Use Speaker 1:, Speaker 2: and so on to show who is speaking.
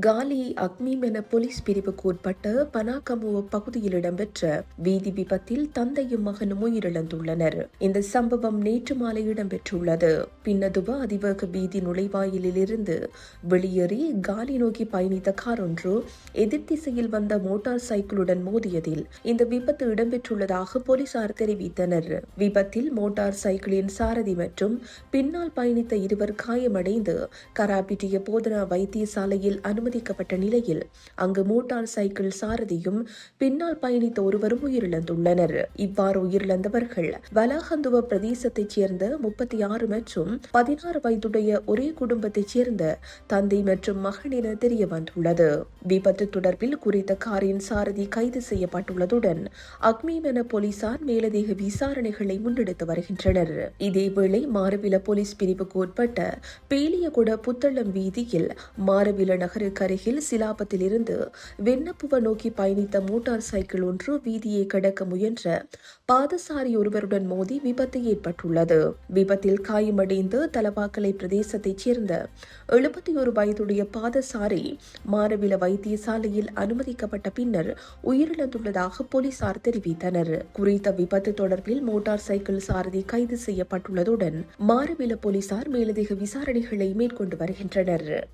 Speaker 1: காலி அக்மீம் என போலீஸ் பிரிவுக்கு உட்பட்ட பனாகமுவ பகுதியில் இடம்பெற்ற வீதி விபத்தில் தந்தையும் மகனும் உயிரிழந்துள்ளனர். இந்த சம்பவம் நேற்று மாலை இடம்பெற்றுள்ளது. பின்னதுவ அதிவேக வீதி நுழைவாயிலில் இருந்து வெளியேறி காலி நோக்கி பயணித்த கார் ஒன்று எதிர் திசையில் வந்த மோட்டார் சைக்கிளுடன் மோதியதில் இந்த விபத்து இடம்பெற்றுள்ளதாக போலீசார் தெரிவித்தனர். விபத்தில் மோட்டார் சைக்கிளின் சாரதி மற்றும் பின்னால் பயணித்த இருவர் காயமடைந்து கராபிட்டிய போதனா வைத்தியசாலையில் அனு அனுமதிக்கப்பட்ட நிலையில் அங்கு மோட்டார் சைக்கிள் சாரதியும் பின்னால் பயணித்த ஒருவரும் உயிரிழந்துள்ளனர். இவ்வாறு உயிரிழந்தவர்கள் வலாகந்துவ பிரதேசத்தைச் சேர்ந்த முப்பத்தி ஆறு மற்றும் பதினாறு வயதுடைய ஒரே குடும்பத்தைச் சேர்ந்த தந்தை மற்றும் மகன் என தெரிய வந்துள்ளது விபத்து தொடர்பில் குறித்த காரின் சாரதி கைது செய்யப்பட்டுள்ளதுடன் அக்மிமென போலீசார் மேலதிக விசாரணைகளை முன்னெடுத்து வருகின்றனர். இதேவேளை மாரவில போலீஸ் பிரிவுக்கு உட்பட்ட பேலியகுட புத்தளம் வீதியில் மாரவில நகருக்கு அருகில் சிலாபத்திலிருந்து வெண்ணப்புவ நோக்கி பயணித்த மோட்டார் சைக்கிள் ஒன்று வீதியை கடக்க முயன்ற பாதசாரி ஒருவருடன் மோதி விபத்து ஏற்பட்டுள்ளது. விபத்தில் காயமடைந்து தலவாக்கலை பிரதேசத்தைச் சேர்ந்த எழுபத்தி ஒரு வயதுடைய பாதசாரி மாரவில வைத்தியசாலையில் அனுமதிக்கப்பட்ட பின்னர் உயிரிழந்துள்ளதாக போலீசார் தெரிவித்தனர். குறித்த விபத்து தொடர்பில் மோட்டார் சைக்கிள் சாரதி கைது செய்யப்பட்டுள்ளதுடன் மாரவில போலீசார் மேலதிக விசாரணைகளை மேற்கொண்டு வருகின்றனர்.